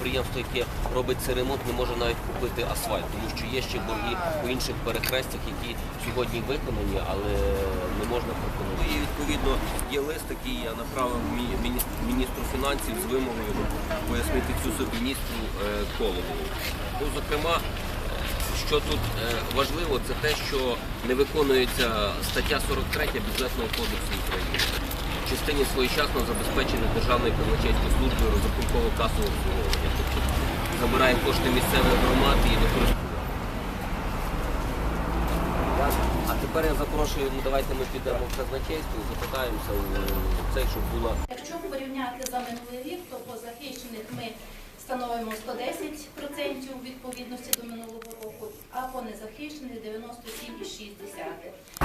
підприємство, яке робить цей ремонт, не може навіть купити асфальт, тому що є ще борги по інших перехрестях, які сьогодні виконані, але не можна пропонувати. І відповідно є лист, який я направив міністру фінансів з вимогою пояснити цю субміністру е, Колову. Ну, зокрема, що тут е, важливо, це те, що не виконується стаття 43 бюджетного кодексу України частині своєчасно забезпечення Державної казначейської служби розрахунково касового обслуговування. Тобто забирає кошти місцевої громади і використовує. А тепер я запрошую, ну давайте ми підемо в казначейство запитаємося у цей, щоб була Якщо порівняти за минулий рік, то по захищених ми становимо 110% відповідності до минулого року, а по незахищених 97,6%.